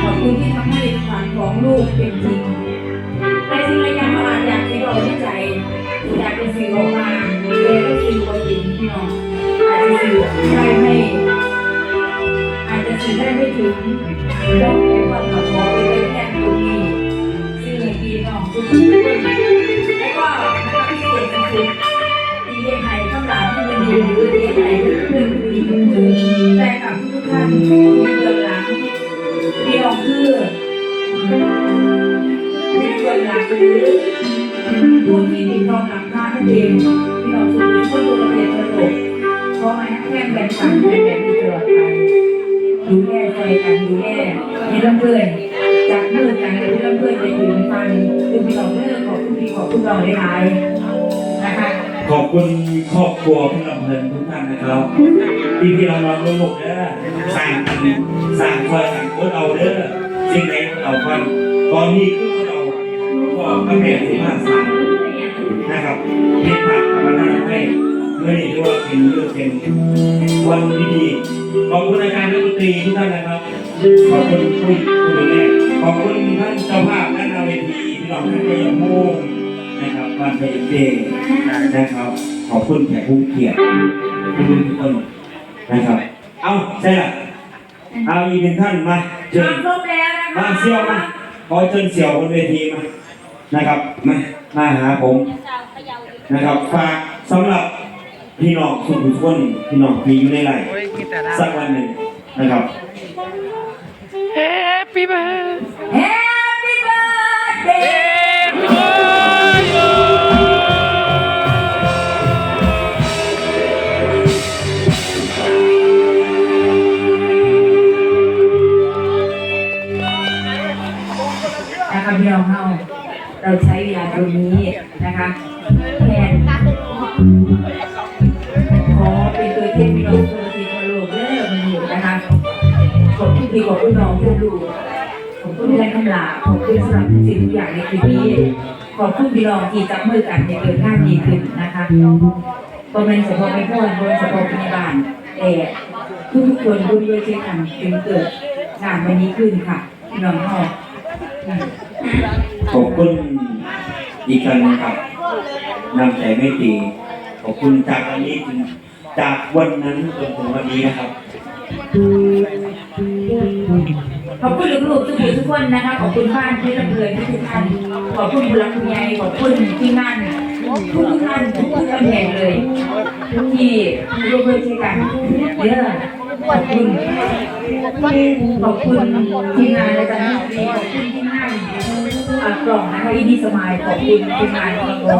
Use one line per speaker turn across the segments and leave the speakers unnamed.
ขอบคุณที่ทำให้ฝันของลูกเป็นจริงแต่สิ่งหลายอย่างเราอาจอยากให้เราได้ใจอยากเป็นสิ่งออกมาเลยก็สิ่งก็จริงพี่น้องอาจจะสื่อได้ไม่อาจจะสื่อได้ไม่ถึงยกเป็นความขอขอไปเลยแค่ตรงนี้ซึ่งในปีน้องทุกคนแล้วก็นะคะพิเศษก็คือที่เรียนไทยข้างหลังที่มันดีหรือเรียนไทยเพื่อนดีก็คือแต่กับทุกท่านที่เบื้องหลัง พี่น้องคือในเบื้องหลังหรือผู้ที่ติดต่อหลังคานั่นเองที่เราสูญเสียคนดูระเทศตลกเพราะมันแค่แบ่งปันแบ่งแบ่งที่ตลอดไปดูแลใจกันดูแลให้เพื่อนจากมือกันเลยที่เพื่อนจะถึงฟันคือพี่เราเลิกขอบคุณพี่ขอบคุณเราได้หลายนะคะ
ขอบคุณครอบครัวพี่ลำเพลินทุกท่านนะครับที่พี่เราเราลูกเด้อสร้างกันสร้างคอยสร้างคนเราเด้อสิ่งไหนคนเราฟังตอนนี้คือคนเราก็พระแม่สิมาสร้างนะครับเห็นภาพธรรมนาให้เมื่อนี้ด้วยเป็นเรื่องเป็นวันดีๆขอบคุณอาจารย์ดนตรีทุกท่านนะครับขอบคุณผู้ผู้ดูแลขอบคุณท่านเจ้าภาพและนาเวทีพี่น้องท่านก็ยังมุ่งนะครับบ้านเด็กเด็ก นะครับ ขอบคุณแขกผู้เกียรติทุกคนทุกคนนะครับ เอาใช่ละเอาอีกหนึ่งท่านมาเชิญ
ครบแล้วนะคะ
มาเสี่ยวมาขอเชิญเสี่ยวบนเวทีมานะครับมามาหาผมนะครับฝากสำหรับพี่น้องทุกคนพี่น้องที่อยู่ในไร่สักวันหนึ่งนะครับ
Happy birthday
ขอบคุณพี่ขอบคุณน้องทุกลูกขอบคุณแรงคำลาขอบคุณสำหรับทุกสิ่งทุกอย่างในคืนนี้ขอบคุณพี่น้องที่จับมือกันในเกิดงานดีขึ้นนะคะก็เป็นเฉพาะไม่พ่อเป็นเฉพาะพยาบาลแต่ทุกคนร่วมด้วยช่วยกันจึงเกิดงานวันนี้ขึ้นค่ะพี่น้องเรา
ขอบคุณอีกครั้งนะครับนำใจไม่ตีขอบคุณจากวันนี้ถึงจากวันนั้นจนถึงวันนี้นะครับ
ขอบคุณลูกๆทุกคนทุกคนนะคะ ขอบคุณบ้านที่รับเงินทุกท่าน ขอบคุณบุรักคุณยายขอบคุณที่งานทุกท่านทุกตำแหน่งเลย ที่ร่วมด้วยช่วยกันเยอะขอบคุณขอบคุณทีมงานและกันขอบคุณทีมงานอ่ากล่องนะคะอีดีสมายขอบคุณทีมงานของเรา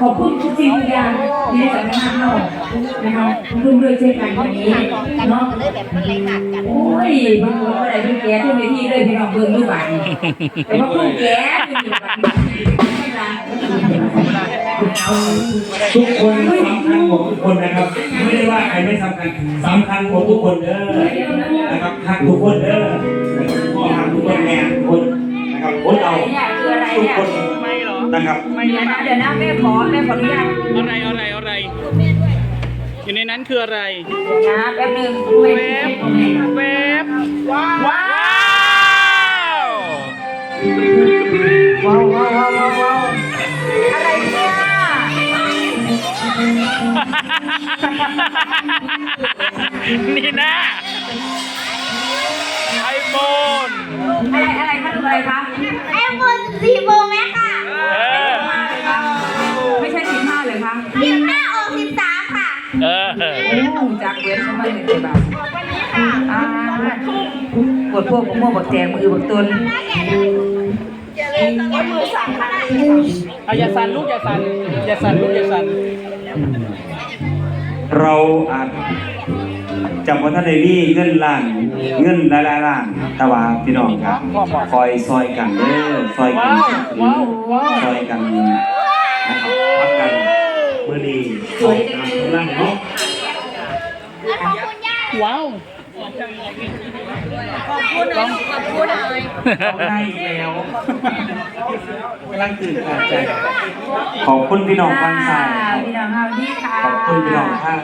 ขอบคุณทุกสิ่งทุกอย่างที่ได้จากงานเรานะคะร่วมด้วยช่วยกันวันนี้เนาะโอ้ยบิ่งว่าอะไรเบิ่แก่ที่เวทีเลยพี่น้องเบิ่งดูบัดนี้แต่ว่าผู้แก่ที่อยู่บัดนี้ไม่รัก
ทุกคนสำคัญหมดทุกคนนะครับ ไม่ได้ว่าใครไม่สำคัญสำคัญหมดทุกคนเด้อนะครับฮักทุกคนเด้อ นะครับคนเรา
เนี่ยคืออะไร
ทุก
เนี่ย
คน
ไม่หรอ
นะครับ
ไม่
เดี๋ยวนะเดี๋ยวนะแม่ขอแม่ขออนุญาต
อะไรอะไรอะไร อยู่ในนั้นคืออะไร
นะแป๊บนึง
เว
เป็น
ฟเวฟว้าวว้าว
ว้าวว้าวว้าวว้าวว้าวอะไรเนี่ย
นี่นะไอโฟน
อะไรอะไรคะดูอะไรคะ
ไอโฟน สีโมงไหมค่ะ
เออ
ไม่ใช่สิบห้าเลยคะ
สิบห้าออกสิบสามค่ะ
เออ
โอ้จากเวฟเข้ามาเลยกี่บาทอ่าปวดพวกผมม่วงบักแจงมือบักตุน
จะเลยต้องมือสั่นค่ะ
เอาอย่าสั่นลูกอย่าสั่นอย่าสั่นลูกอย่าสั่น
เราอาจ จำว่าท่านในนี่เงินล้าน เงินหลายๆล้านแต่ว่าพี่น้องครับคอยซอยกันเด้อซอยกัน
ว้าวว้าว
ซอยกันนะครับพักกันเมื่อนี้สวยจังเลย นั่นเนาะ
ขอบคุณย่า
ว้าว
ต้องได้อีกแล้วกำลังตื่นตาใจ ขอบคุณพี่น้องทางสายครับ
พี่น้องเฮาดีค่ะ
ขอบคุณพี่น้องทาง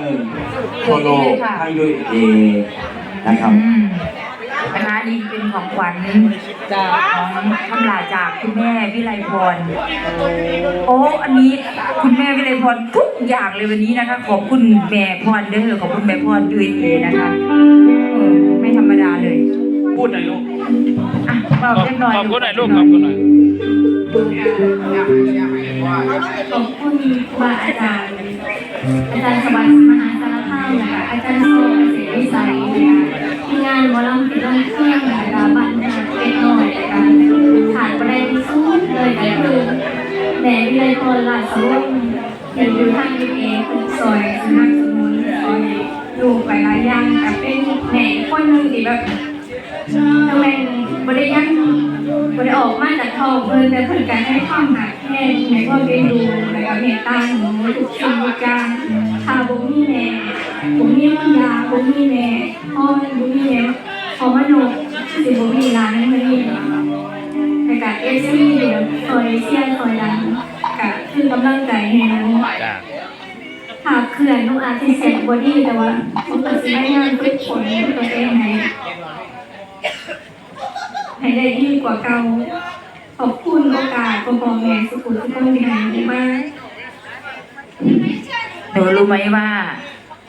โทโลทางยูเอนะครับ
อืม นะคะนี่เป็นของขวัญของคำลาจากคุณแม่วิไลพรโอ้อันนี้คุณแม่วิไลพรทุกอย่างเลยวันนี้นะคะ ขอบคุณแม่พรเด้อขอบคุณแม่พรยูเอเอนะคะเออไม่ธรรมดาเลย
พูดหน่อยลูก
อะเบาเล็กน้อย
ขอบคุณหน่อยลูกขอบคุณหน่อย
ขอบคุณครูบาอาจารย์อาจารย์สวัสดิ์มหาสารคามนะคะอาจารย์โซเสรีวิสัยนะคะที่งานหมอลำเพชรลำเครื่องนะคะบันนาเป็ดน้อยนะคะขาดประเด็นสุดเลยก็คือแหม่วิไลพรราชวงเห็นอยู่ทางยูเอคือซอยนับสมุนซอยดูไปหลายอย่างแต่เป็นแหน่คนหนึ่งที่แบบ ทำไมบริยังบริออกมาจากท้องเพิ่นแต่เพิ่นก็ให้ความหักแค่ในความเป็นดูแล้วก็เมตตาหนูทุกสิ่งทุกอย่างถ้าบ่มีแม่บ่มีมันยาบ่มีแม่พ่อบ่มีแม่พอมาโนสิบ่มีร้านนี้มันนี่แต่ก็เอฟซีเดี๋ยวซอยเชียร์ซอยดังก็คือกำลังใจให้หนู
จ้า
หากเขื่อนลูกอาจจะเสร็จบอดี้แต่ว่าผมตัดสินใจงานทุกผลตัวเองให้ ให้ได้ดีกว่าเก่าขอบคุณโอกาสของพ่อแม่สุขุมทุกคนที่ให้มาก
หนูรู้ไหมว่า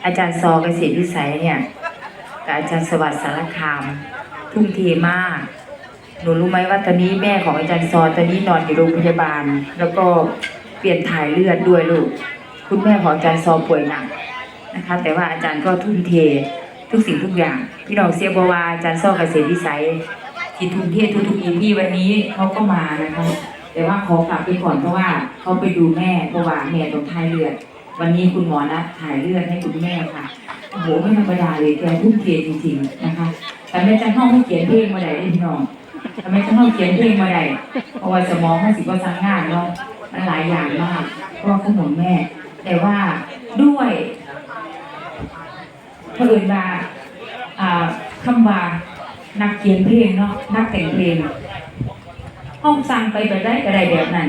อาจารย์ซอเกษตรวิสัยเนี่ยกับอาจารย์สวัสดิ์สารคาม ทุ่มเทมาก หนูรู้ไหมว่าตอนนี้แม่ของอาจารย์ซอตอนนี้นอนอยู่โรงพยาบาล แล้วก็เปลี่ยนถ่ายเลือดด้วยลูก คุณแม่ของอาจารย์ซอป่วยหนักนะคะ แต่ว่าอาจารย์ก็ทุ่มเททุกสิ่งทุกอย่าง พี่น้องเสียบวาอาจารย์ซอเกษตรวิสัย ที่ทุ่มเททุกๆอีพีวันนี้เขาก็มานะคะแต่ว่าขอกลับไปก่อนเพราะว่าเขาไปดูแม่เพราะว่าแม่ต้องถ่ายเลือด วันนี้คุณหมอนัดถ่ายเลือดให้คุณแม่ค่ะโอ้โหไม่ธรรมดาเลยแกทุ่มเทจริงๆนะคะ แต่แม่จันห้องเขาเขียนเพลงมาได้พี่น้องทำไมจันห้องเขียนเพลงมาได้เพราะว่าสมองมันสิว่าสั่งงานเนาะมันหลายอย่างมากเพราะว่าขนมแม่ แต่ว่าด้วยเพื่อนว่าอ่าคำว่า นักเขียนเพลงเนาะนักแต่งเพลงห้องสั่งไปแบบได้ก็ได้แบบนั้น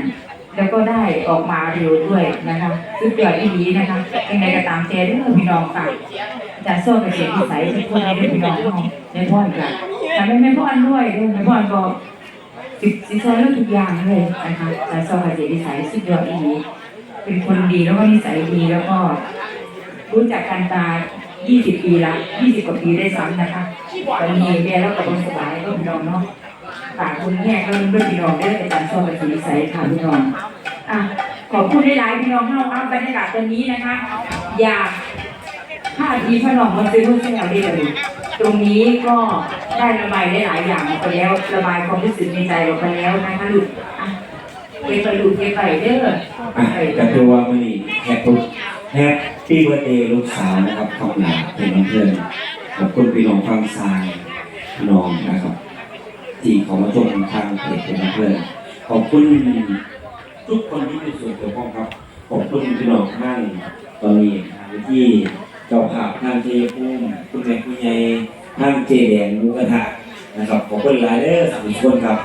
แล้วก็ได้ออกมาเร็วด้วยนะคะสุดยอดอีดีนะคะยังไงก็ตามใจเรื่อพี่น้องฝากอาจาโซ่กับเสียงที่ใสเป็นคนในพี่น้องของในพ่อนกันแต่ไม่ไม่พ่อนด้วยด้วยพ่อนก็สิสิซอยเรื่องทุกอย่างเลยนะคะอาจาโซ่กับเสียงที่ใสสุดยอดอีดีเป็นคนดีแล้วก็นิสัยดีแล้วก็รู้จักกันมา 20 ปีละ 20 กว่าปีได้ซ้ำนะคะตอนนี้แม่แล้วกับคนสบายก็พี่น้องเนาะฝากคุณแม่ก็เรื่องพี่น้องได้อาจารย์ชอบไปสีใสค่ะพี่น้องอะขอบคุณหลายพี่น้องเข้าอัพบรรยากาศตอนนี้นะคะ อยากถ้าดีพ่อน้องมาซื้อรูปเส้นเอาได้เลยตรงนี้ก็ได้ระบายได้หลายอย่างไปแล้ว ระบายความรู้สึกในใจออกไปแล้วนะคะลูกอะเก็บไปลูกเก็บไปเด้อ
อะก็คือว่ามื่อนี้แฮปปี้ แฮปปี้เบิร์ดเดย์ลูกสาวนะครับขอบคุณเป็นเพื่อนขอบคุณพี่น้องฟังซายพี่น้องนะครับ ที่เขามาชมทางเพจเป็นเพื่อนขอบคุณทุกคนที่มีส่วนเกี่ยวข้องครับ ขอบคุณพี่น้องท่านตอนนี้ทางที่เจ้าภาพทางเจพุ่มคุณแม่คุณยายทางเจแดงมูกระทะนะครับขอบคุณหลายเด้อสามคนครับ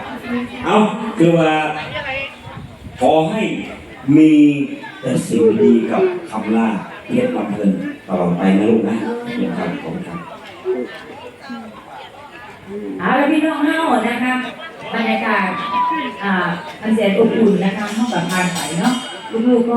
เอาคือว่าขอให้ มีแต่สิ่งดีกับคำล่าเพชรลำเพลินตลอดไปนะลูกนะนะครับขอบคุณครับ
เอาละพี่น้องเฮานะคะบรรยากาศอ่าอันแสนอบอุ่นนะคะห้องกับพานไปเนาะลูกๆก็